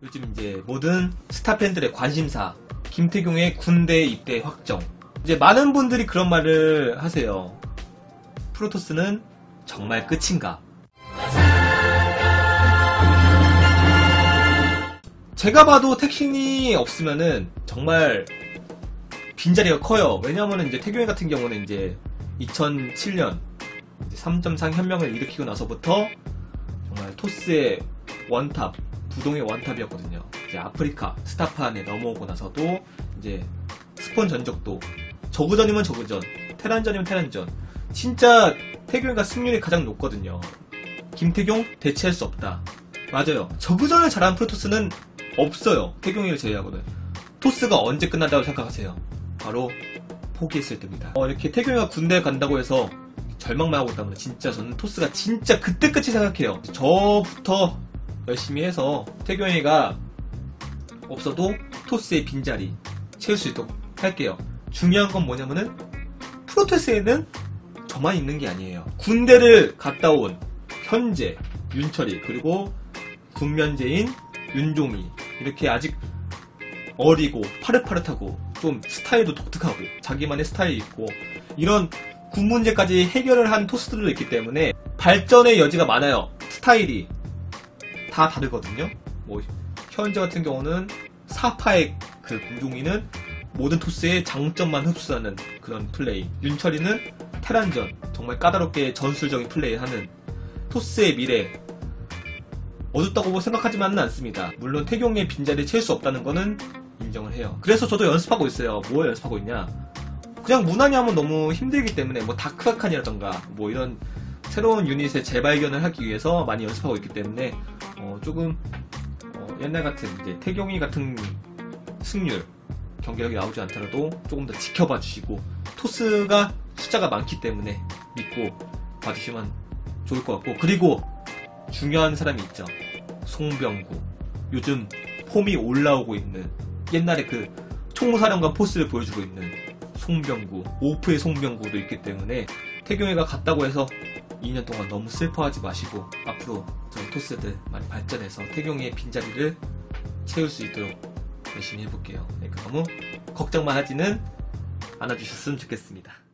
요즘 이제 모든 스타 팬들의 관심사 김태경의 군대 입대 확정. 이제 많은 분들이 그런 말을 하세요. 프로토스는 정말 끝인가? 제가 봐도 택신이 없으면은 정말 빈자리가 커요. 왜냐하면 이제 태경이 같은 경우는 이제 2007년 3.3 현명을 일으키고 나서부터 정말 토스의 원탑, 부동의 원탑이었거든요. 이제 아프리카 스타판에 넘어오고 나서도 이제 스폰 전적도 저그전이면 저그전, 테란전이면 테란전. 진짜 태경이가 승률이 가장 높거든요. 김태경 대체할 수 없다. 맞아요. 저그전을 잘하는 프로토스는 없어요. 태경이를 제외하고는. 토스가 언제 끝난다고 생각하세요? 바로 포기했을 때입니다. 어, 이렇게 태경이가 군대 간다고 해서 절망만 하고 있다면 진짜 저는 토스가 진짜 그때 끝이 생각해요. 저부터 열심히 해서 태경이가 없어도 토스의 빈자리 채울 수 있도록 할게요. 중요한 건 뭐냐면은 프로토스에는 저만 있는 게 아니에요. 군대를 갔다 온 현재 윤철이 그리고 군면제인 윤종이 이렇게 아직 어리고 파릇파릇하고 좀 스타일도 독특하고 자기만의 스타일이 있고 이런 군 문제까지 해결을 한 토스들도 있기 때문에 발전의 여지가 많아요. 스타일이 다 다르거든요. 뭐 현재 같은 경우는 사파의 그 군종이는 모든 토스의 장점만 흡수하는 그런 플레이. 윤철이는 테란전 정말 까다롭게 전술적인 플레이하는 토스의 미래 어둡다고 생각하지만은 않습니다. 물론 태경의 빈자리를 채울 수 없다는 거는 인정을 해요. 그래서 저도 연습하고 있어요. 뭐 연습하고 있냐? 그냥 무난히 하면 너무 힘들기 때문에 뭐 다크아칸이라던가 뭐 이런 새로운 유닛의 재발견을 하기 위해서 많이 연습하고 있기 때문에 어 조금 어 옛날 같은 이제 태경이 같은 승률 경기력이 나오지 않더라도 조금 더 지켜봐 주시고 토스가 숫자가 많기 때문에 믿고 봐주시면 좋을 것 같고 그리고 중요한 사람이 있죠. 송병구. 요즘 폼이 올라오고 있는 옛날에 그 총무사령관 포스를 보여주고 있는 송병구 오프의 송병구도 있기 때문에 태경이가 갔다고 해서 2년 동안 너무 슬퍼하지 마시고 앞으로 저희 토스들 많이 발전해서 태경이의 빈자리를 채울 수 있도록 열심히 해볼게요. 그러니까 너무 걱정만 하지는 않아주셨으면 좋겠습니다.